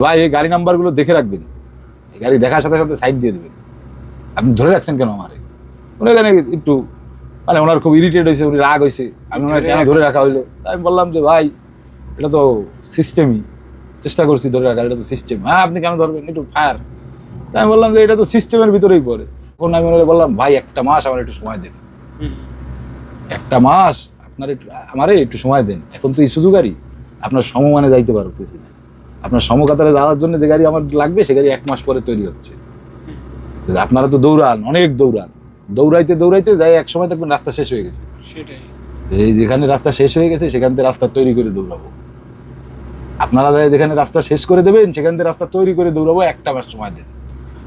ভাই এই গাড়ি নাম্বারগুলো দেখে রাখবেন। এই গাড়ি দেখার সাথে সাথে সাইড দিয়ে দেবেন। আপনি ধরে রাখছেন কেন আমারে? উনি এখানে একটু মানে ওনার খুব ইরিটেট হয়েছে উনি রাগ হয়েছে আমি ওনার কেন ধরে রাখা হইল? আমি বললাম যে ভাই এটা তো সিস্টেমই চেষ্টা করছি ধরে রাখার এটা তো সিস্টেম হ্যাঁ আপনি কেন ধরবেন? একটু ফায়ার তাই আমি বললাম যে এটা তো সিস্টেমের ভিতরেই পড়ে। তখন আমি ওনাকে বললাম ভাই একটা মাস আমার একটু সময় দেন। একটা মাস আপনার একটু আমারে একটু সময় দেন। এখন তো ইসুজু গাড়ি আপনার সমমানে যাইতে পারতেছি না। আপনার সমকাতারে যাওয়ার জন্য যে গাড়ি আমার লাগবে সে গাড়ি এক মাস পরে তৈরি হচ্ছে। আপনারা তো দৌড়ান অনেক দৌড়ান। দৌড়াইতে দৌড়াইতে যাই এক সময় দেখবেন রাস্তা শেষ হয়ে গেছে। সেটাই। এই যেখানে রাস্তা শেষ হয়ে গেছে সেখান থেকে রাস্তা তৈরি করে দৌড়াবো। আপনারা যাই যেখানে রাস্তা শেষ করে দেবেন সেখান থেকে রাস্তা তৈরি করে দৌড়াবো একটা মাস সময় দেন।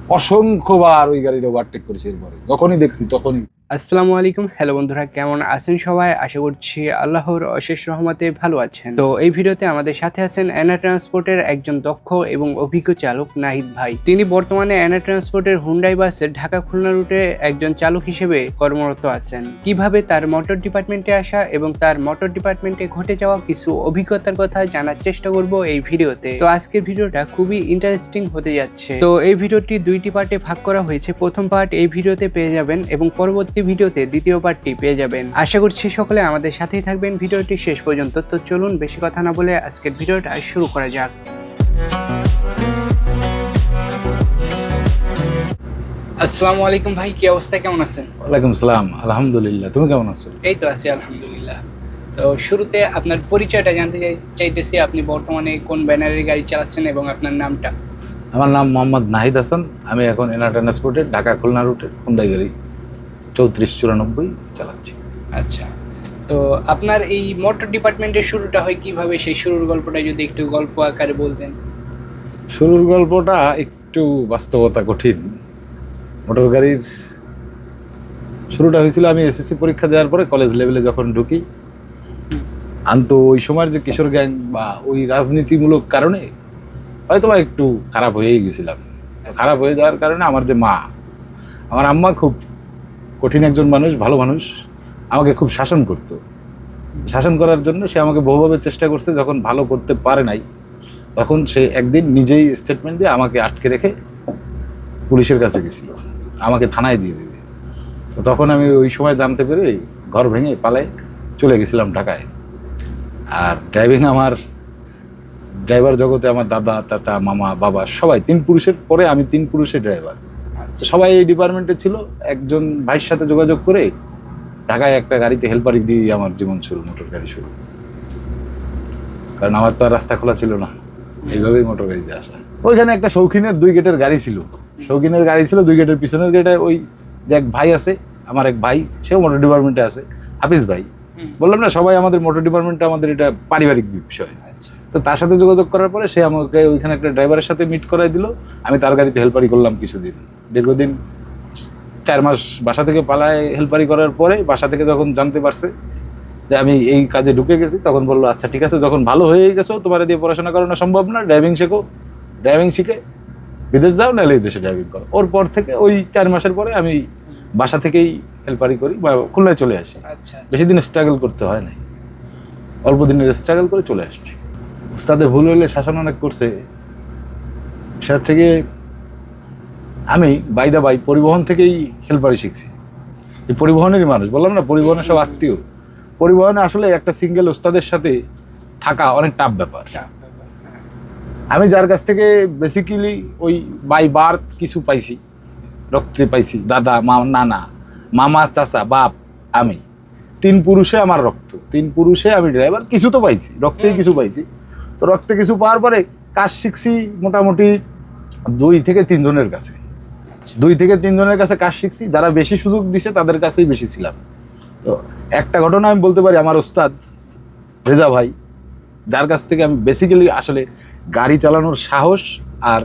অসংখ্যবার ওই গাড়িটা ওভারটেক করেছি এরপরে। যখনই দেখছি তখনই। আসসালামু আলাইকুম। হ্যালো বন্ধুরা, কেমন আছেন সবাই? আশা করছি আল্লাহর অশেষ রহমতে ভালো আছেন। তো এই ভিডিওতে আমাদের সাথে আছেন অ্যানা ট্রান্সপোর্টের একজন দক্ষ এবং অভিজ্ঞ চালক নাহিদ ভাই। তিনি বর্তমানে অ্যানা ট্রান্সপোর্টের হুন্ডাই বাসের ঢাকা খুলনা রুটে একজন চালক হিসেবে কর্মরত আছেন। কীভাবে তার মোটর ডিপার্টমেন্টে আসা এবং তার মোটর ডিপার্টমেন্টে ঘটে যাওয়া কিছু অভিজ্ঞতার কথা জানার চেষ্টা করব এই ভিডিওতে। তো আজকের ভিডিওটা খুবই ইন্টারেস্টিং হতে যাচ্ছে। তো এই ভিডিওটি দুইটি পার্টে ভাগ করা হয়েছে। প্রথম পার্ট এই ভিডিওতে পেয়ে যাবেন এবং পরবর্তী ভিডিওতে দ্বিতীয় পার্টটি পেয়ে যাবেন। আশা করছি সকলে আমাদের সাথেই থাকবেন। ভিডিওটি শেষ পর্যন্ত তো চলুন বেশি কথা না বলে আজকের ভিডিওটা শুরু করা যাক। আসসালামু আলাইকুম ভাই কি অবস্থা? কেমন আছেন? ওয়ালাইকুম সালাম। আলহামদুলিল্লাহ তুমি কেমন আছো? এই তো আছি আলহামদুলিল্লাহ। তো শুরুতে আপনার পরিচয়টা জানতে চাই- চাইতেছি আপনি বর্তমানে কোন ব্যানারের গাড়ি চালাচ্ছেন এবং আপনার নামটা। আমার নাম মোহাম্মদ নাহিদ হাসান। আমি এখন এনা ট্রান্সপোর্টের ঢাকা খুলনা রুটের হুন্ডাই গাড়ি চৌত্রিশ চুরানব্বই চালাচ্ছি। আচ্ছা। তো আপনার এই মোটর ডিপার্টমেন্টের শুরুটা হয় কীভাবে? সেই শুরুর গল্পটা যদি একটু গল্প আকারে বলতেন। শুরুর গল্পটা একটু বাস্তবতা কঠিন। মোটর গাড়ির শুরুটা হয়েছিল আমি এসএসসি পরীক্ষা দেওয়ার পরে কলেজ লেভেলে যখন ঢুকি আনতো ওই সময়ের যে কিশোর গ্যাং বা ওই রাজনীতিমূলক কারণে হয়তো একটু খারাপ হয়েই গেছিলাম। খারাপ হয়ে যাওয়ার কারণে আমার যে মা আমার আম্মা খুব কঠিন একজন মানুষ, ভালো মানুষ, আমাকে খুব শাসন করতো। শাসন করার জন্য সে আমাকে বহুভাবে চেষ্টা করছে, যখন ভালো করতে পারে নাই, তখন সে একদিন নিজেই স্টেটমেন্ট দিয়ে আমাকে আটকে রেখে পুলিশের কাছে গেছিল। আমাকে থানায় দিয়ে দিবে তখন আমি ওই সময় জানতে পেরে ঘর ভেঙে পালায় চলে গেছিলাম ঢাকায়। আর ড্রাইভিং আমার ড্রাইভার জগতে আমার দাদা, চাচা, মামা, বাবা, সবাই, তিন পুরুষের, পরে আমি তিন পুরুষের ড্রাইভার তো সবাই এই ডিপার্টমেন্টে ছিল। একজন ভাইয়ের সাথে যোগাযোগ করে ঢাকায় একটা গাড়িতে হেল্পারি দিয়ে আমার জীবন শুরু মোটর গাড়ি শুরু। কারণ আমার তো আর রাস্তা খোলা ছিল না। এইভাবেই মোটর গাড়িতে আসা। ওইখানে একটা শৌখিনের দুই গেটের গাড়ি ছিল। শৌখিনের গাড়ি ছিল দুই গেটের পিছনের গেটে ওই যে এক ভাই আছে আমার এক ভাই সেও মোটর ডিপার্টমেন্টে আছে হাফিজ ভাই। বললাম না সবাই আমাদের মোটর ডিপার্টমেন্টে আমাদের এটা পারিবারিক বিষয়। আচ্ছা। তো তার সাথে যোগাযোগ করার পরে সে আমাকে ওইখানে একটা ড্রাইভারের সাথে মিট করাই দিল। আমি তার গাড়িতে হেল্পারি করলাম কিছুদিন। দীর্ঘদিন চার মাস বাসা থেকে পালায় হেল্পারি করার পরে বাসা থেকে যখন জানতে পারছে যে আমি এই কাজে ঢুকে গেছি তখন বলল আচ্ছা ঠিক আছে যখন ভালো হয়ে গেছো তোমার দিয়ে পড়াশোনা করানো সম্ভব না ড্রাইভিং শেখো। ড্রাইভিং শিখে বিদেশ যাও নাহলে এই দেশে ড্রাইভিং করো। ওর পর থেকে ওই চার মাসের পরে আমি বাসা থেকেই হেল্পারি করি বা খুলনায় চলে আসি। আচ্ছা বেশি দিন স্ট্রাগল করতে হয় নাই। অল্প দিনের স্ট্রাগল করে চলে আসছি। উস্তাদে ভুল হলে শাসন অনেক করছে। সেটা থেকে আমি বাইদা বাই পরিবহন থেকেই হেল্পারি শিখছি। এই পরিবহনেরই মানুষ বললাম না পরিবহনের সব আত্মীয়। পরিবহনে আসলে একটা সিঙ্গেল ওস্তাদের সাথে থাকা অনেক টাফ ব্যাপার। আমি যার কাছ থেকে বেসিক্যালি ওই বাই বার্থ কিছু পাইছি রক্তে পাইছি দাদা মা নানা মামা চাচা বাপ আমি। তিন পুরুষে আমার রক্ত তিন পুরুষে আমি ড্রাইভার কিছু তো পাইছি রক্তেই কিছু পাইছি। তো রক্তে কিছু পাওয়ার পরে কাজ শিখছি মোটামুটি দুই থেকে তিনজনের কাছে। আচ্ছা। দুই থেকে তিনজনের কাছে কাজ শিখছি যারা বেশি সুযোগ দিছে তাদের কাছেই বেশি ছিলাম। তো একটা ঘটনা আমি বলতে পারি আমার ওস্তাদ রেজা ভাই যার কাছ থেকে আমি বেসিক্যালি আসলে গাড়ি চালানোর সাহস আর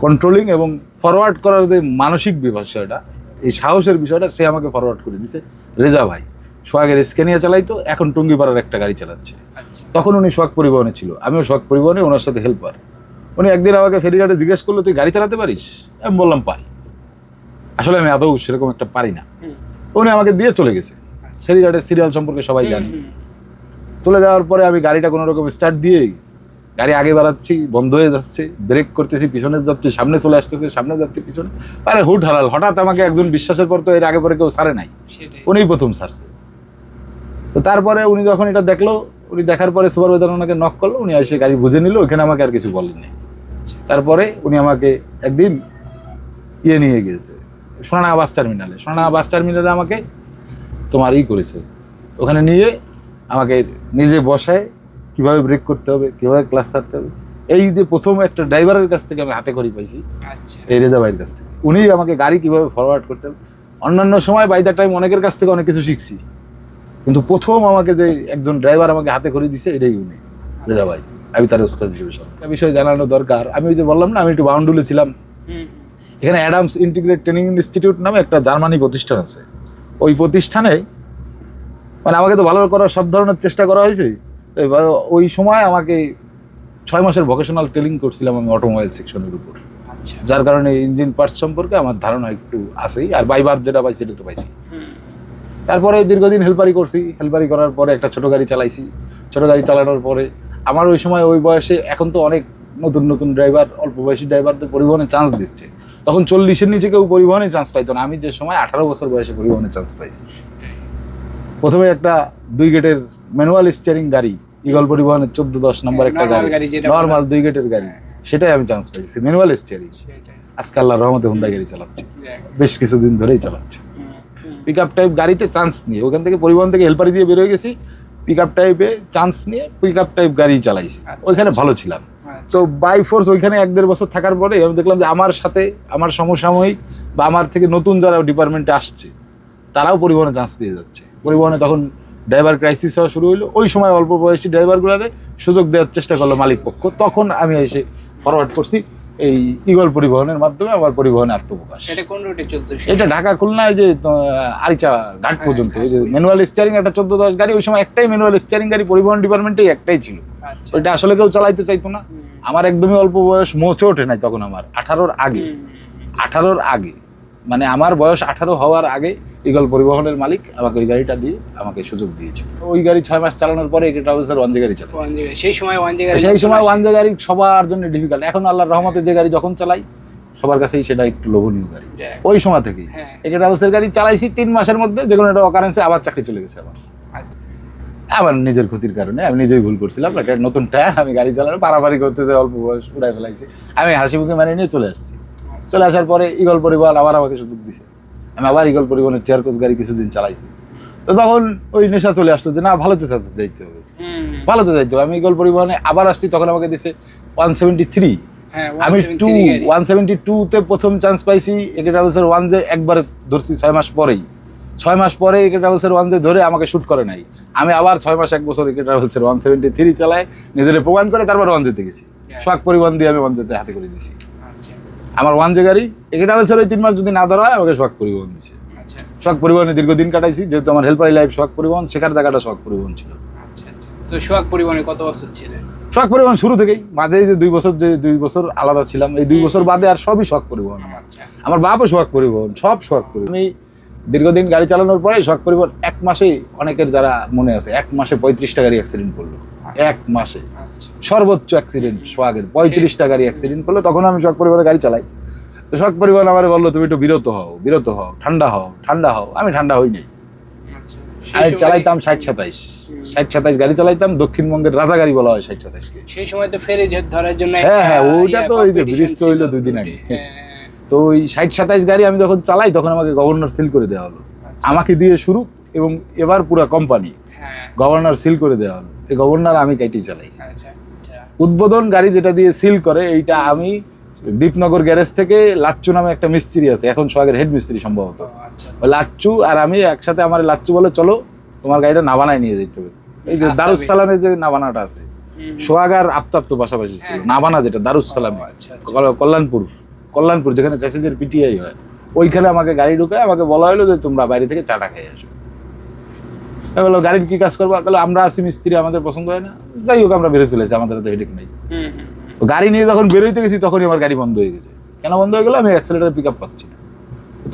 কন্ট্রোলিং এবং ফরওয়ার্ড করার যে মানসিক বিষয়টা এই সাহসের বিষয়টা সে আমাকে ফরওয়ার্ড করে দিছে রেজা ভাই। সোহাগের স্ক্যানিয়া চালাইতো এখন টুঙ্গিপাড়ার একটা গাড়ি চালাচ্ছে। আচ্ছা। তখন উনি সোহাগ পরিবহনে ছিল। আমিও সোহাগ পরিবহনে ওনার সাথে হেল্পার উনি একদিন আমাকে ফেরিঘাটে জিজ্ঞেস করল তুই গাড়ি চালাতে পারিস? আমি বললাম পারি। আসলে আমি আদৌ সেরকম একটা পারি না। উনি আমাকে দিয়ে চলে গেছে। আচ্ছা। ফেরিঘাটের সিরিয়াল সম্পর্কে সবাই জানে। চলে যাওয়ার পরে আমি গাড়িটা কোনো রকম স্টার্ট দিয়ে গাড়ি আগে বাড়াচ্ছি বন্ধ হয়ে যাচ্ছে ব্রেক করতেছি পিছনে যাচ্ছি সামনে চলে আসতেছে সামনে যাচ্ছি পিছনে। আরে হুট হারাল হঠাৎ আমাকে একজন বিশ্বাসের পর তো এর আগে পরে কেউ সারে নাই। উনিই প্রথম সারছে। তো তারপরে উনি যখন এটা দেখল উনি দেখার পরে সুপারভাইজার ওনাকে নক করল উনি এসে গাড়ি বুঝে নিল ওখানে আমাকে আর কিছু বলেননি। আচ্ছা। তারপরে উনি আমাকে একদিন ইয়ে নিয়ে গিয়েছে সোনাডাঙ্গা বাস টার্মিনালে। সোনাডাঙ্গা বাস টার্মিনালে আমাকে তোমার ই করেছে ওখানে নিয়ে আমাকে নিজে বসায় কীভাবে ব্রেক করতে হবে কীভাবে ক্লাস ছাড়তে হবে। এই যে প্রথম একটা ড্রাইভারের কাছ থেকে আমি হাতে করি পাইছি আচ্ছা। এই রেজা ভাইয়ের কাছ থেকে। উনি আমাকে গাড়ি কীভাবে ফরওয়ার্ড করতে হবে অন্যান্য সময় বাই দ্য টাইম অনেকের কাছ থেকে অনেক কিছু শিখছি। কিন্তু প্রথম আমাকে যে একজন ড্রাইভার আমাকে হাতে করে দিছে এটাই উনি। রেজা ভাই আমি তার ওস্তাদ হিসেবে সব। একটা বিষয় জানানো দরকার। আমি ওই যে বললাম না আমি একটু বাউন্ডুলে ছিলাম। এখানে অ্যাডামস ইন্টিগ্রেট ট্রেনিং ইনস্টিটিউট নামে একটা জার্মানি প্রতিষ্ঠান আছে। ওই প্রতিষ্ঠানে মানে আমাকে তো ভালো করার সব ধরনের চেষ্টা করা হয়েছে। এবার ওই সময় আমাকে ছয় মাসের ভোকেশনাল ট্রেনিং করছিলাম আমি অটোমোবাইল সেকশনের উপর। আচ্ছা। যার কারণে ইঞ্জিন পার্টস সম্পর্কে আমার ধারণা একটু আছেই আর বাইবার যেটা পাইছি সেটা তো পাইছি। তারপরে দীর্ঘদিন হেল্পারি করছি। হেল্পারি করার পরে একটা ছোট গাড়ি চালাইছি। ছোট গাড়ি চালানোর পরে আমার ওই সময় ওই বয়সে এখন তো অনেক নতুন নতুন ড্রাইভার অল্প বয়সী ড্রাইভারদের পরিবহনে চান্স দিচ্ছে। তখন চল্লিশের নিচে কেউ পরিবহনে চান্স পাইতো না। আমি যে সময় আঠারো বছর বয়সে পরিবহনে চান্স পাইছি। প্রথমে একটা দুই গেটের ম্যানুয়াল স্টিয়ারিং গাড়ি ইগল পরিবহনের চোদ্দ দশ নম্বর একটা গাড়ি নর্মাল দুই গেটের গাড়ি। সেটাই আমি চান্স পাইছি। ম্যানুয়াল স্টিয়ারিং সেটাই। আজকে আল্লাহর রহমতে হুন্ডা গাড়ি চালাচ্ছে। বেশ কিছুদিন ধরেই চালাচ্ছি। পিক আপ টাইপ গাড়িতে চান্স নিয়ে। ওখান থেকে পরিবহন থেকে হেল্পারি দিয়ে বেরোয় গেছি পিক আপ টাইপে চান্স নিয়ে পিক আপ টাইপ গাড়ি চালাইছি। আচ্ছা, ওইখানে ভালো ছিলাম। আচ্ছা। তো বাই ফোর্স ওইখানে এক দেড় বছর থাকার পরে আমি দেখলাম যে আমার সাথে আমার সমসাময়িক বা আমার থেকে নতুন যারা ডিপার্টমেন্টে আসছে তারাও পরিবহনে চান্স পেয়ে যাচ্ছে। পরিবহনে তখন ড্রাইভার ক্রাইসিস হওয়া শুরু হলো ওই সময় অল্প বয়সী ড্রাইভারগুলোরে সুযোগ দেওয়ার চেষ্টা করল মালিক পক্ষ তখন আমি এসে ফরওয়ার্ড করছি। এই ইগল পরিবহনের মাধ্যমে আবার পরিবহনে আত্মপ্রকাশ এটা কোন রুটে চলতো এটা ঢাকা খুলনা এই যে আরিচা ঘাট পর্যন্ত ওই যে ম্যানুয়াল স্টিয়ারিং একটা চোদ্দ দশ গাড়ি ওই সময় একটাই ম্যানুয়াল স্টিয়ারিং গাড়ি পরিবহন ডিপার্টমেন্টে একটাই ছিল। আচ্ছা। ওইটা আসলে কেউ চালাইতে চাইতো না। আমার একদমই অল্প বয়স মোচে ওঠে নাই তখন আমার আঠারোর আগে। আঠারোর আগে। মানে আমার বয়স আঠারো হওয়ার আগে ইগল পরিবহনের মালিক আমাকে ওই গাড়িটা দিয়ে আমাকে সুযোগ দিয়েছে। ওই গাড়ি ছয় মাস চালানোর পরে ট্রাভেলসের ওয়ান গাড়ি চালাই সেই সময় ওয়ান জায়গায় সেই সময় ওয়ান গাড়ি সবার জন্য ডিফিকাল্ট এখন আল্লাহর রহমতে যে গাড়ি যখন চালাই সবার কাছেই সেটা একটু লোভনীয় গাড়ি। ওই সময় থেকেই। হ্যাঁ। এটা ট্রাভেলসের গাড়ি চালাইছি তিন মাসের মধ্যে যে কোনো একটা অকারেন্সে আবার চাকরি চলে গেছে আমার। আচ্ছা, আমার নিজের ক্ষতির কারণে আমি নিজেই ভুল করছিলাম একটা নতুন টায়ার আমি গাড়ি চালানো পারাপারি করতে যে অল্প বয়স উড়াই ফেলাইছি আমি হাসি মুখে মানে নিয়ে চলে আসছি। চলে আসার পরে ইগল পরিবহন আবার আমাকে সুযোগ দিছে। আমি আবার ইগল পরিবহনের চেয়ার কোচ গাড়ি কিছুদিন চালাইছি। তো তখন ওই নেশা চলে আসলো যে না ভালোতে থাকতে যাইতে হবে। হুম, ভালোতে যাইতে হবে। আমি ইগল পরিবহনে আবার আসছি তখন আমাকে দিছে ওয়ান সেভেন্টি থ্রি আমি টু ওয়ান সেভেন্টি টুতে প্রথম চান্স পাইছি একে ট্রাভেলসের ওয়ান যে একবারে ধরছি ছয় মাস পরেই। ছয় মাস পরে একে ট্রাভেলসের ওয়ান যে ধরে আমাকে শুট করে নাই। আমি আবার ছয় মাস এক বছর একে ট্রাভেলসের ওয়ান সেভেন্টি থ্রি চালায় নিজের প্রমাণ করে তারপর ওয়ান যেতে গেছি। সোয়াক পরিবহন দিয়ে আমি ওয়ান যেতে হাতে করে দিছি। আচ্ছা, আমার ওয়ান যে গাড়ি এখানে স্যার ওই তিন মাস যদি না ধরা হয় আমাকে শখ পরিবহন দিছে। শখ সোয়াক পরিবহনে দীর্ঘদিন কাটাইছি যেহেতু আমার হেল্পারি লাইফ শখ পরিবহন শেখার জায়গাটা শখ পরিবহন ছিল। আচ্ছা, আচ্ছা। তো শখ পরিবহনে কত বছর ছিলেন সোয়াক পরিবহন শুরু থেকেই মাঝে যে দুই বছর যে দুই বছর আলাদা ছিলাম এই দুই বছর বাদে আর সবই শখ পরিবহন আমার। আচ্ছা। আমার বাপও শখ পরিবহন সব শখ পরিবহন। আমি দীর্ঘদিন গাড়ি চালানোর পরে সোহাগ পরিবহন এক মাসে অনেকের যারা মনে আছে এক মাসে পঁয়ত্রিশটা গাড়ি অ্যাক্সিডেন্ট করল। এক মাসে। আচ্ছা। সর্বোচ্চ অ্যাক্সিডেন্ট সোহাগের পঁয়ত্রিশটা গাড়ি অ্যাক্সিডেন্ট করল তখন আমি সোহাগ পরিবহনে গাড়ি চালাই। তো সোহাগ পরিবহন আমার বলল তুমি একটু বিরত হও বিরত হও ঠান্ডা হও ঠান্ডা হও। আমি ঠান্ডা হই নাই। আচ্ছা। আমি চালাইতাম ষাট সাতাইশ। ষাট সাতাইশ গাড়ি চালাইতাম দক্ষিণবঙ্গের রাজা গাড়ি বলা হয় ষাট সাতাইশকে। সেই সময় তো ফেরি ধরার জন্য হ্যাঁ, হ্যাঁ, ওইটা তো ওই যে ব্রিজ তো হইল। দুই দিন আগে। হ্যাঁ, তো ওই ষাট সাতাইশ গাড়ি আমি যখন চালাই তখন আমাকে গভর্নর সিল করে দেওয়া হলো। আচ্ছা, আমাকে দিয়ে শুরু এবং এবার পুরো কোম্পানি হ্যাঁ। গভর্নর সিল করে দেওয়া হলো। এই গভর্নর আমি কাইটি চালাইছি আচ্ছা আচ্ছা। উদ্বোধন গাড়ি যেটা দিয়ে সিল করে এইটা আমি দীপনগর গ্যারেজ থেকে লাচ্চু নামে একটা মিস্ত্রি আছে এখন সোহাগের হেড মিস্ত্রি সম্ভবত। লাচ্চু আর আমি একসাথে আমার লাচ্চু বলে চলো তোমার গাড়িটা নাবানায় নিয়ে যেতে হবে। এই যে আফতাবে। দারুসালামের যে নাবানাটা আছে সোহাগ আর আফতাব তো পাশাপাশি ছিল হ্যাঁ। নাবানা যেটা দারুসালামে। কল্যাণপুর। কল্যাণপুর যেখানে চ্যাসেজের পিটিআই হয় ওইখানে আমাকে গাড়ি ঢুকায় আমাকে বলা হলো যে তোমরা বাইরে থেকে চাটা খেয়ে আসো। আমি বললাম গাড়ির কি কাজ করব? বলল আমরা আসি মিস্ত্রি আমাদের পছন্দ হয় না। যাই হোক আমরা বেরোয় চলেছি আমাদের তো হেডেক নাই। গাড়ি নিয়ে যখন বেরোইতে গেছি তখনই আমার গাড়ি বন্ধ হয়ে গেছে। কেন বন্ধ হয়ে গেলো? আমি অ্যাক্সেলেটার পিক আপ পাচ্ছি না।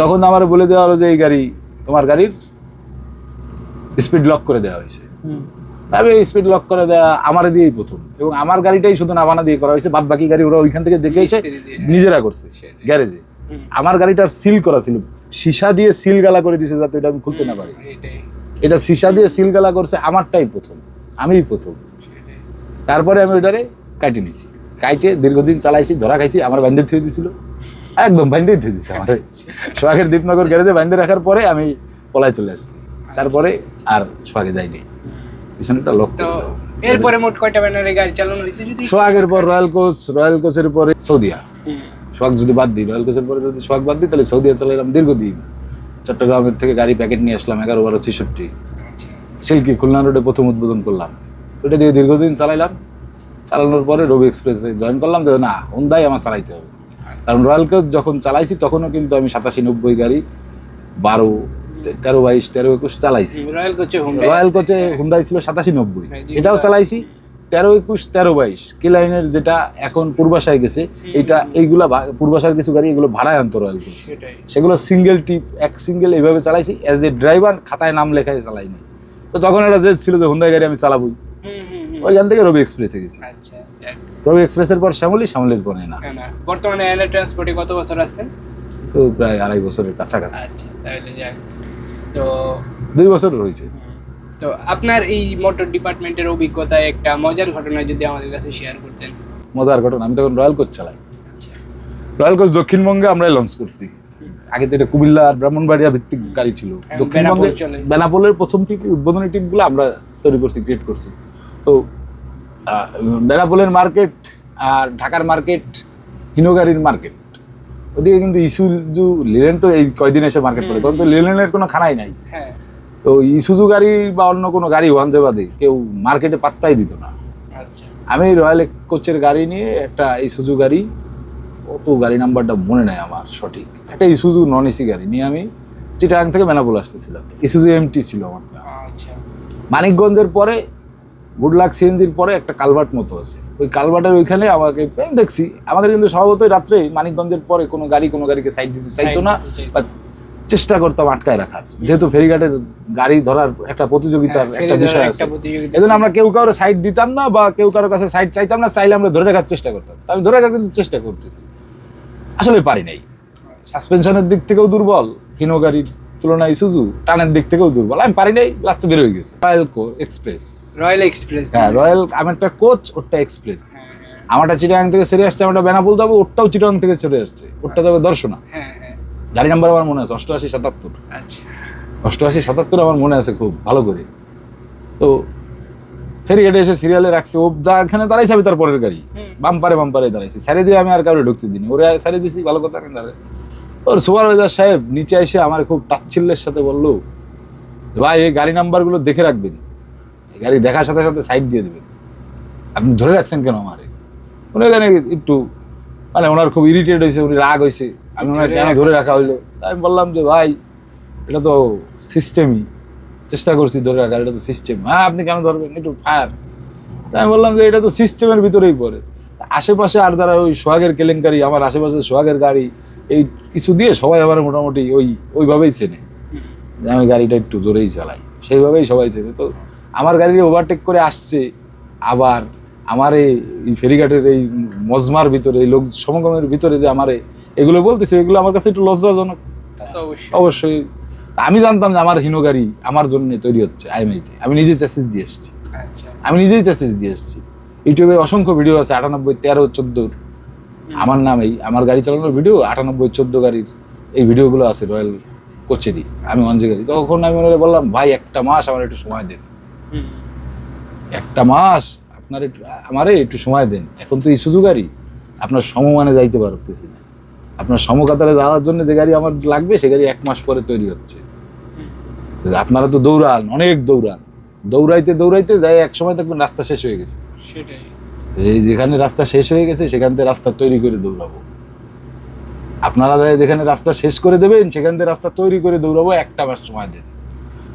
তখন আমার বলে দেওয়া হলো যে এই গাড়ি তোমার গাড়ির স্পিড লক করে দেওয়া হয়েছে। আমি স্পিড লক করে দেওয়া আমার দিয়েই প্রথম। এবং আমার গাড়িটাই শুধু নাবানা দিয়ে করা হয়েছে বাদ বাকি গাড়ি ওরা ওইখান থেকে দেখে এসে নিজেরা করছে গ্যারেজে। আমার গাড়িটার সিল করা ছিল। সীসা দিয়ে সিল গালা করে দিয়েছে যাতে এটা আমি খুলতে না পারি। এটা সীসা দিয়ে সিল গালা করছে আমারটাই প্রথম। আমিই প্রথম। তারপরে আমি ওইটারে কাটি নিছি। কাইটে দীর্ঘদিন চালাইছি ধরা খাইছি আমার বান্ধে থুয়ে দিছিল। একদম বান্ধেই থুয়ে দিছে আমার। সোহাগের দীপনগর গ্যারেজে বান্ধে রাখার পরে আমি পলায় চলে আসছি। তারপরে আর সোহাগে যাইনি। পিছনেটা লক এরপরে মোট কয়টা ব্যানারে গাড়ি চালানো হয়েছে যদি সোহাগের পর রয়্যাল কোচ রয়্যাল কোচের পরে সৌদিয়া। সোহাগ যদি বাদ দিই রয়্যাল কোচের পরে যদি সোহাগ বাদ দিই তাহলে সৌদিয়া চালাইলাম দীর্ঘদিন। চট্টগ্রামের থেকে গাড়ি প্যাকেট নিয়ে আসলাম এগারো বারো ছেষট্টি। আচ্ছা। সিল্কি খুলনা রোডে প্রথম উদ্বোধন করলাম। ওটা দিয়ে দীর্ঘদিন চালাইলাম। চালানোর পরে রবি এক্সপ্রেসে জয়েন করলাম যে না হোন্দাই আমার চালাইতে হবে। কারণ রয়্যাল কোচ যখন চালাইছি তখনও কিন্তু আমি সাতাশি নব্বই গাড়ি বারো তেরো বাইশ তেরো একুশ চালাইছি। রয়্যাল কোচে হোম হুন্দাই ছিল সাতাশি নব্বই। হ্যাঁ, এটাও চালাইছি। তেরো একুশ তেরো বাইশ। কি লাইনের যেটা এখন পূর্বাশায় গেছে এইটা এইগুলা পূর্বাশার কিছু গাড়ি এগুলো ভাড়ায় আনতো রয়্যাল কোচ সেগুলো সিঙ্গেল টিপ এক সিঙ্গেল এইভাবে চালাইছি। অ্যাজ এ ড্রাইভার খাতায় নাম লেখায় চালাইনি। তো তখন এটা যে ছিল যে হুন্দাই গাড়ি আমি চালাবই। ওইখান থেকে রবি এক্সপ্রেসে গেছি। আচ্ছা রবি এক্সপ্রেসের পর শ্যামলি শ্যামলির পরে না। বর্তমানে ট্রান্সপোর্টে কত বছর আছেন? তো প্রায় আড়াই বছরের কাছাকাছি। আচ্ছা তাহলে যাক। তো দুই বছর রয়েছে। তো আপনার এই মোটর ডিপার্টমেন্টের অভিজ্ঞতা একটা মজার ঘটনা যদি আমাদের কাছে শেয়ার করতেন। মজার ঘটনা আমি তখন রয়্যাল কোচ চালাই। আচ্ছা। রয়্যাল কোচ দক্ষিণবঙ্গে আমরাই লঞ্চ করছি। আগে তো এটা কুমিল্লা আর ব্রাহ্মণবাড়িয়া ভিত্তিক গাড়ি ছিল। হ্যাঁ, দক্ষিণবঙ্গে। বেনাপোলের প্রথম টিপ উদ্বোধনী টিপগুলো আমরা তৈরি করছি ক্রিয়েট করছি। তো বেনাপোলের মার্কেট আর ঢাকার মার্কেট হিনোগাড়ির মার্কেট ওদিকে কিন্তু ইসুজু লিলেন তো এই কয়দিন এসে মার্কেট করে তখন তো লিলেনের কোনো খানাই নাই। হ্যাঁ। তো ইসুজু গাড়ি বা অন্য কোনো গাড়ি ওয়ানজে বাদে কেউ মার্কেটে পাত্তাই দিত না। আচ্ছা। আমি রয়্যাল কোচের গাড়ি নিয়ে একটা ইসুজু গাড়ি অত গাড়ি নাম্বারটা মনে নাই আমার সঠিক। একটা ইসুজু নন এসি গাড়ি নিয়ে আমি চিটাগাং থেকে বেনাপোল আসতেছিলাম। ইসুজু এমটি ছিল আমারটা আচ্ছা। মানিকগঞ্জের পরে গুডলাক সিএনজির পরে একটা কালভার্ট মতো আছে। ওই কালভার্টের ওইখানে আমাকে দেখছি। আমাদের কিন্তু স্বভাবতই রাত্রে মানিকগঞ্জের পরে কোনো গাড়ি কোনো গাড়িকে সাইড দিতে চাইতো না বা চেষ্টা করতাম আটকায় রাখার। যেহেতু ফেরিঘাটের গাড়ি ধরার একটা প্রতিযোগিতার হ্যাঁ, একটা বিষয় আছে। এজন্য আমরা কেউ কারও সাইড দিতাম না বা কেউ কারও কাছে সাইড চাইতাম না চাইলে আমরা ধরে রাখার চেষ্টা করতাম। তা আমি ধরে রাখার কিন্তু চেষ্টা করতেছি। আসলে পারি নাই। সাসপেনশনের দিক থেকেও দুর্বল হিনো গাড়ির তুলনায় টানের দিক থেকেও দুর্বল। আমি পারি নাই লাস্টে বের হয়ে গেছে। রয়্যাল এক্সপ্রেস রয়্যাল এক্সপ্রেস হ্যাঁ রয়্যাল আমারটা কোচ ওরটা এক্সপ্রেস আমারটা চিটাগাং থেকে ছেড়ে আসছে আমারটা বেনাপুল যাব ওরটাও চিটাগাং থেকে আসছে। ওরটা যাবে দর্শনা। হ্যাঁ হ্যাঁ। গাড়ি নাম্বার আমার মনে আছে অষ্টআশি সাতাত্তর। আচ্ছা। অষ্টআশি সাতাত্তর আমার মনে আছে খুব ভালো করে। তো ফেরি হেঁটে এসে সিরিয়ালে রাখছে ও যা এখানে দাঁড়াইছে আমি তার পরের গাড়ি। বাম্পারে বাম্পারে দাঁড়াইছি। সারি দিয়ে আমি আর কাউরে ঢুকতে দিইনি। ওরে সারি দিছি ভালো কথা দাঁড়ায়। ওর সুপারভাইজার সাহেব নিচে এসে আমার খুব তাচ্ছিল্যের সাথে বলল ভাই এই গাড়ি নাম্বারগুলো দেখে রাখবেন। এই গাড়ি দেখার সাথে সাথে সাইড দিয়ে দেবেন। আপনি ধরে রাখছেন কেন আমারে? উনি এখানে একটু মানে ওনার খুব ইরিটেট হয়েছে উনি রাগ হয়েছে। আমি ওনার কেন ধরে রাখা হইল? আমি বললাম যে ভাই এটা তো সিস্টেমই চেষ্টা করছি ধরে রাখার এটা তো সিস্টেম হ্যাঁ আপনি কেন ধরবেন? একটু ফায়ার তাই আমি বললাম যে এটা তো সিস্টেমের ভিতরেই পড়ে। আশেপাশে আর যারা ওই সোহাগের কেলেঙ্কারি আমার আশেপাশে সোহাগের গাড়ি এই কিছু দিয়ে সবাই আমার মোটামুটি ওই ওইভাবেই চেনে। যে আমি গাড়িটা একটু জোরেই চালাই। সেইভাবেই সবাই চেনে। তো আমার গাড়ি ওভারটেক করে আসছে। আবার আমার এই ফেরিঘাটের এই মজমার ভিতরে এই লোক সমাগমের ভিতরে যে আমার এগুলো বলতেছে এগুলো আমার কাছে একটু লজ্জাজনক। অবশ্যই। আমি জানতাম যে আমার হিনো গাড়ি আমার জন্য তৈরি হচ্ছে আইএমআইতে। আমি নিজেই চ্যাসিস দিয়ে এসেছি। আচ্ছা। আমি নিজেই চ্যাসিস দিয়ে এসেছি। ইউটিউবে অসংখ্য ভিডিও আছে আটানব্বই তেরো চোদ্দোর। আমার নামেই আমার গাড়ি চালানোর ভিডিও আটানব্বই চোদ্দ গাড়ির এই ভিডিওগুলো আছে রয়্যাল কোচেরই আমি অঞ্জে গাড়ি। তখন আমি ওনারে বললাম ভাই একটা মাস আমার একটু সময় দেন। একটা মাস আপনার একটু আমারে একটু সময় দেন। এখন তো ইসুজু গাড়ি আপনার সমমানে যাইতে পারতেছি না। আপনার সমকাতারে যাওয়ার জন্য যে গাড়ি আমার লাগবে সে গাড়ি এক মাস পরে তৈরি হচ্ছে। আপনারা তো দৌড়ান অনেক দৌড়ান। দৌড়াইতে দৌড়াইতে যাই এক সময় দেখবেন রাস্তা শেষ হয়ে গেছে। সেটাই। এই যেখানে রাস্তা শেষ হয়ে গেছে সেখান থেকে রাস্তা তৈরি করে দৌড়াবো। আপনারা যেখানে রাস্তা শেষ করে দেবেন সেখান থেকে রাস্তা তৈরি করে দৌড়াবো একটা মাস সময় দেন।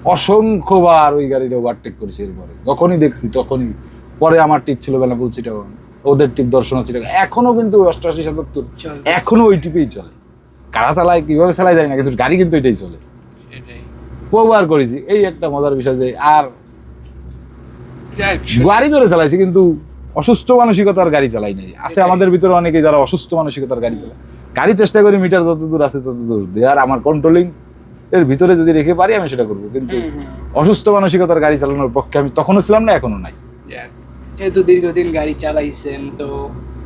অসংখ্যবার ওই গাড়িটা ওভারটেক করেছি এরপরে। যখনই দেখছি তখনই। পরে আমার টিপ ছিল বেনাপুল চিটাগং ওদের টিপ দর্শন হচ্ছে এখনও কিন্তু অষ্টআশি সাতাত্তর। এখনও ওই টিপেই চলে। কারা চালায় কীভাবে চালায় যায় না কিন্তু গাড়ি কিন্তু এটাই চলে। বহুবার করেছি। এই একটা মজার বিষয় যে আর গাড়ি ধরে চালাইছি কিন্তু অসুস্থ মানসিকতার গাড়ি চালাই নাই। আছে আমাদের ভিতরে অনেকে যারা অসুস্থ মানসিকতার গাড়ি চালায়। গাড়ি চেষ্টা করি মিটার যত দূর আছে তত দূর। দেয়ার আমার কন্ট্রোলিং এর ভিতরে যদি রেখে পারি আমি সেটা করব। কিন্তু। অসুস্থ মানসিকতার গাড়ি চালানোর পক্ষে আমি তখনও ছিলাম না এখনও নাই। যেহেতু দীর্ঘদিন গাড়ি চালাইছেন তো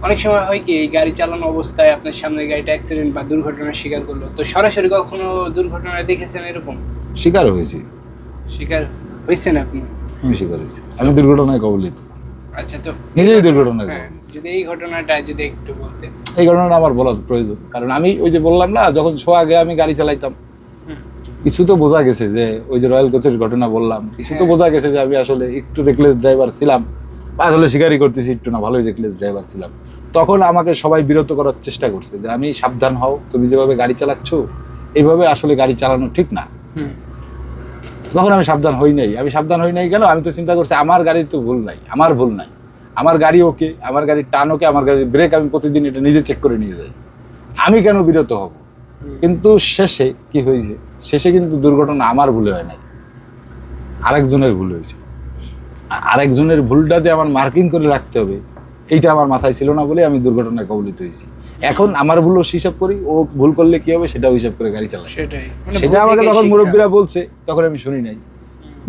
অনেক সময় হয় কি এই গাড়ি চালানো অবস্থায় আপনার সামনে গাড়িটা অ্যাক্সিডেন্ট বা দুর্ঘটনার শিকার করল। তো সরাসরি কখনো দুর্ঘটনা দেখেছেন এরকম? শিকার হয়েছি। শিকার হয়েছেন আপনি? আমি শিকার হয়েছি। আমি দুর্ঘটনায় কবলিত। আচ্ছা তো নিজেই দুর্ঘটনায় হ্যাঁ যদি এই ঘটনাটা যদি একটু বলতেন। এই ঘটনাটা আমার বলা প্রয়োজন। কারণ আমি ওই যে বললাম না যখন শো আগে আমি গাড়ি চালাইতাম কিছু তো বোঝা গেছে যে ওই যে রয়্যাল কোচের ঘটনা বললাম কিছু তো হ্যাঁ। বোঝা গেছে যে আমি আসলে একটু রেকলেস ড্রাইভার ছিলাম আসলে শিকারই করতেছি একটু না ভালোই রেকলেস ড্রাইভার ছিলাম। তখন আমাকে সবাই বিরত করার চেষ্টা করছে যে আমি সাবধান হও তুমি যেভাবে গাড়ি চালাচ্ছ এইভাবে আসলে গাড়ি চালানো ঠিক না। তখন আমি সাবধান হই নাই। আমি সাবধান হই নাই কেন? আমি তো চিন্তা করছি আমার গাড়ির তো ভুল নাই আমার ভুল নাই। আমার গাড়ি ওকে আমার গাড়ির টান ওকে আমার গাড়ির ব্রেক আমি প্রতিদিন এটা নিজে চেক করে নিয়ে যাই। আমি কেন বিরত হব? কিন্তু শেষে কি হয়েছে? শেষে কিন্তু দুর্ঘটনা আমার ভুলে হয় নাই। আরেকজনের ভুল হয়েছে। আরেকজনের ভুলটাতে আমার মার্কিং করে রাখতে হবে। এইটা আমার মাথায় ছিল না বলে আমি দুর্ঘটনায় কবলিত হয়েছি। এখন আমার ভুলও হিসাব করি ও ভুল করলে কি হবে সেটাও হিসাব করে গাড়ি চালাই সেটাই। মানে সেটা আমাকে তখন মুরব্বীরা বলছে তখন আমি শুনি নাই।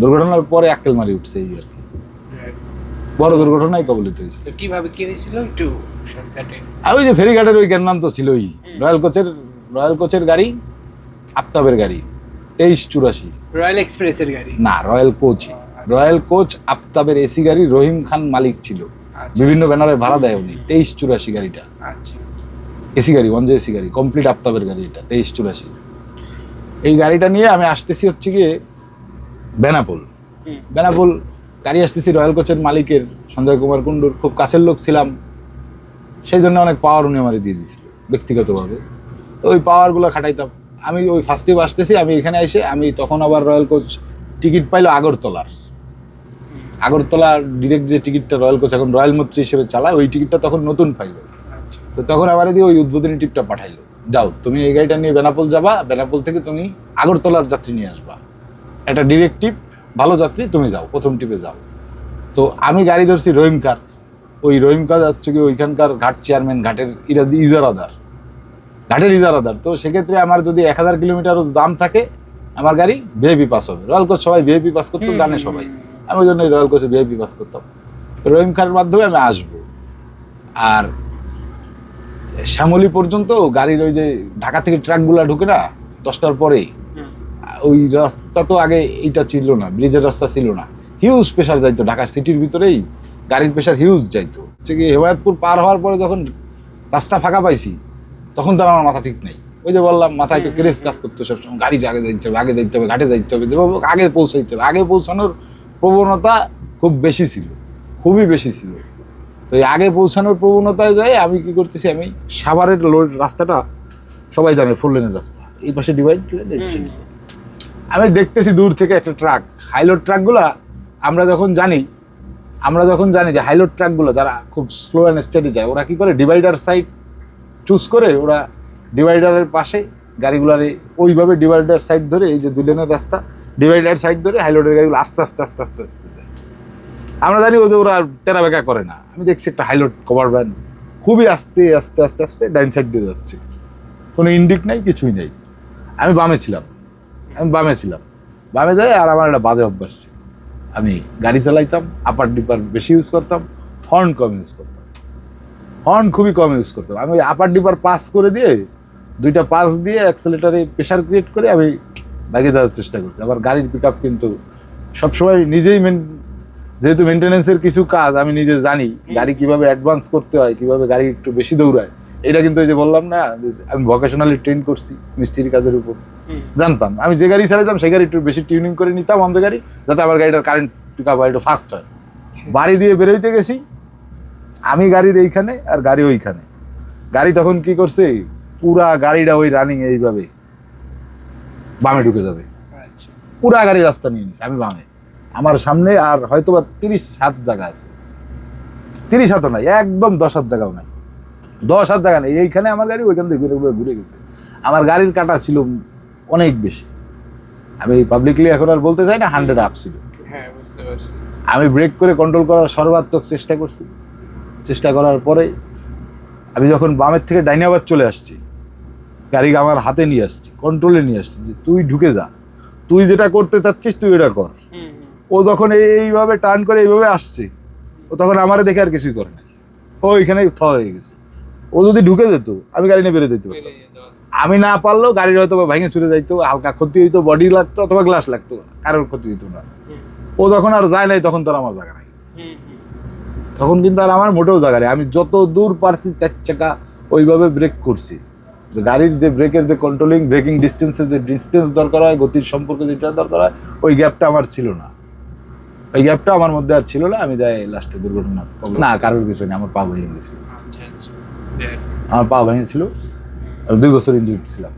দুর্ঘটনার পরে আক্কেল মারি উঠছে এই আর কি। বড় দুর্ঘটনায় কবলিত হয়েছে। কীভাবে কি হয়েছিল একটু আর ওই যে ফেরিঘাটের ওই নাম তো ছিলই। রয়্যাল কোচের রয়্যাল কোচের গাড়ি আফতাবের গাড়ি তেইশ চুরাশি। রয়্যাল এক্সপ্রেসের গাড়ি? না রয়্যাল কোচ। রয়্যাল কোচ আফতাবের এসি গাড়ি রহিম খান মালিক ছিল। আচ্ছা বিভিন্ন ব্যানারে ভাড়া দেয় উনি তেইশ চুরাশি গাড়িটা। আচ্ছা। এসি গাড়ি ওয়ান জে এসি গাড়ি কমপ্লিট আফতাবের গাড়ি এটা তেইশ চুরাশি। এই গাড়িটা নিয়ে আমি আসতেছি হচ্ছে গিয়ে বেনাপোল। বেনাপোল গাড়ি আসতেছি রয়্যাল কোচের মালিকের সঞ্জয় কুমার কুণ্ডুর খুব কাছের লোক ছিলাম। সেই জন্য অনেক পাওয়ার উনি আমার দিয়ে দিয়েছিল ব্যক্তিগতভাবে। তো ওই পাওয়ারগুলো খাটাইতাম। আমি ওই ফার্স্ট টাইম আসতেছি আমি এখানে এসে আমি তখন আবার রয়্যাল কোচ টিকিট পাইলো আগরতলার। আগরতলা ডিরেক্ট যে টিকিটটা রয়্যাল কোচ এখন রয়্যাল মন্ত্রী হিসেবে চালায় ওই টিকিটটা তখন নতুন পাইলো। তো তখন আবার দিয়ে ওই উদ্বোধনী টিপটা পাঠাইলো। যাও তুমি এই গাড়িটা নিয়ে বেনাপোল যাবা বেনাপোল থেকে তুমি আগরতলার যাত্রী নিয়ে আসবা। একটা ডিরেক্টিভ ভালো যাত্রী তুমি যাও প্রথম টিপে যাও। তো আমি গাড়ি ধরছি রহিম কার। ওই রহিম কার হচ্ছে কি ওইখানকার ঘাট চেয়ারম্যান ঘাটের ইজারাদার। ঘাটের ইজারাদার। তো সেক্ষেত্রে আমার যদি এক হাজার কিলোমিটারও দাম থাকে আমার গাড়ি ভিআইপি পাস হবে। রয়্যাল কোচ সবাই ভিআইপি পাস করতো জানে সবাই। আমি ওই জন্য রয়্যাল কোচে ভিআইপি পাস করতাম। রহিম খানের মাধ্যমে আমি আসব। আর শ্যামলী পর্যন্ত গাড়ির ওই যে ঢাকা থেকে ট্রাকগুলো ঢুকে না দশটার পরে ওই রাস্তা তো আগে এইটা ছিল না ব্রিজের রাস্তা ছিল না। হিউজ প্রেশার যাইতো ঢাকা সিটির ভিতরেই গাড়ির প্রেশার হিউজ যাইতো। হচ্ছে কি হেমায়তপুর পার হওয়ার পরে যখন রাস্তা ফাঁকা পাইছি তখন তো আর আমার মাথা ঠিক নাই। ওই যে বললাম মাথায় তো ক্রেস কাজ করতো সবসময়। গাড়ি আগে যাইতে হবে আগে যাইতে হবে ঘাটে যাইতে হবে যেভাবে আগে পৌঁছাইতে হবে। আগে পৌঁছানোর প্রবণতা খুব বেশি ছিল খুবই বেশি ছিল। তো আগে পৌঁছানোর প্রবণতায় যায়, আমি কি করতেছি, আমি সাভারের লোড রাস্তাটা সবাই জানে ফোর লেনের রাস্তা। এই পাশে ডিভাইড আমি দেখতেছি দূর থেকে একটা ট্রাক হাইলোড ট্রাকগুলা আমরা যখন জানি, আমরা যখন জানি যে হাইলোড ট্রাকগুলো যারা খুব স্লো অ্যান্ড স্টেডি যায়, ওরা কি করে? ডিভাইডার সাইড চুজ করে ওরা ডিভাইডারের পাশে গাড়িগুলারে ওইভাবে ডিভাইডার সাইড ধরে, এই যে দুই লেনের রাস্তা ডিভাইডার সাইড ধরে হাইলোডের গাড়িগুলো আস্তে আস্তে আস্তে আস্তে আস্তে আমরা জানি ওদের ওরা তেরা বেকা করে না। আমি দেখছি একটা হাইলোড কভার ভ্যান খুবই আস্তে আস্তে আস্তে আস্তে ডাইন সাইড দিয়ে যাচ্ছে। কোনো ইন্ডিক নাই, কিছুই নেই। আমি বামে ছিলাম। আমি বামে ছিলাম। বামে যাই আর আমার একটা বাজে অভ্যাস। আমি গাড়ি চালাইতাম আপার ডিপার বেশি ইউজ করতাম হর্ন কম ইউজ করতাম। হর্ন খুবই কম ইউজ করতাম। আমি আপার ডিপার পাস করে দিয়ে, দুইটা পাস দিয়ে অ্যাক্সেলেটারে প্রেশার ক্রিয়েট করে আমি লাগিয়ে দেওয়ার চেষ্টা করছি। আবার গাড়ির পিক আপ কিন্তু সবসময় নিজেই মেন যেহেতু মেনটেনেন্সের কিছু কাজ আমি নিজে জানি গাড়ি কীভাবে অ্যাডভান্স করতে হয় কীভাবে গাড়ি একটু বেশি দৌড়ায়। এটা কিন্তু এই যে বললাম না যে আমি ভোকেশনালি ট্রেন করছি মিস্ত্রির কাজের উপর। জানতাম। আমি যে গাড়ি চালাতাম সেই গাড়ি একটু বেশি টিউনিং করে নিতাম অন্ধ গাড়ি যাতে আমার গাড়িটার কারেন্ট পিক আপ একটু ফাস্ট হয়। বাড়ি দিয়ে বেরোইতে গেছি আমি গাড়ির এইখানে আর গাড়ি ওইখানে। গাড়ি তখন কি করছে পুরা গাড়িটা ওই রানিং এইভাবে বামে ঢুকে যাবে। আচ্ছা। পুরা গাড়ি রাস্তা নিয়ে নিছে আমি বামে। আমার সামনে আর হয়তো বা তিরিশ হাত জায়গা আছে। তিরিশ হাতও নাই একদম দশ হাত জায়গাও নাই। দশ হাত জায়গা নেই এইখানে আমার গাড়ি ওইখান থেকে ঘুরে ঘুরে ঘুরে গেছে। আমার গাড়ির কাটা ছিল অনেক বেশি। আমি পাবলিকলি এখন আর বলতে চাই না হান্ড্রেড আপ ছিল। হ্যাঁ বুঝতে পারছি। আমি ব্রেক করে কন্ট্রোল করার সর্বাত্মক চেষ্টা করছি। চেষ্টা করার পরে আমি যখন বামের থেকে ডাইনাবাদ চলে আসছি গাড়ি আমার হাতে নিয়ে আসছি কন্ট্রোলে নিয়ে আসছি যে তুই ঢুকে যা। তুই যেটা করতে চাচ্ছিস তুই এটা কর। ও যখন এই- এইভাবে টার্ন করে এইভাবে আসছে ও তখন আমারে দেখে আর কিছুই করে নাই। ও এখানে থ হয়ে গেছে। ও যদি ঢুকে যেত আমি গাড়ি নিয়ে বেরোতে যেতে পারতাম। আমি না পারলেও গাড়ির হয়তো বা ভেঙে চলে যাইতো হালকা ক্ষতি হইতো বডি লাগতো অথবা গ্লাস লাগতো কারোর ক্ষতি হইতো না। ও যখন আর যায় নাই তখন তো আর আমার জায়গা নাই। তখন কিন্তু আর আমার মোটেও জায়গা নেই। আমি যত দূর পারছি চার চাকা ওইভাবে ব্রেক করছি। যে গাড়ির যে ব্রেকের যে কন্ট্রোলিং ব্রেকিং ডিস্টেন্সের যে ডিস্টেন্স দরকার হয় গতির সম্পর্কে যেটা দরকার হয় ওই গ্যাপটা আমার ছিল না। ওই গ্যাপটা আমার মধ্যে আর ছিল না আমি যাই লাস্টে দুর্ঘটনা না কারোর কিছু নেই আমার পা ভেঙে গেছিল। আচ্ছা আচ্ছা আমার পা ভেঙেছিল দুই বছর ইঞ্জুরি ছিলাম।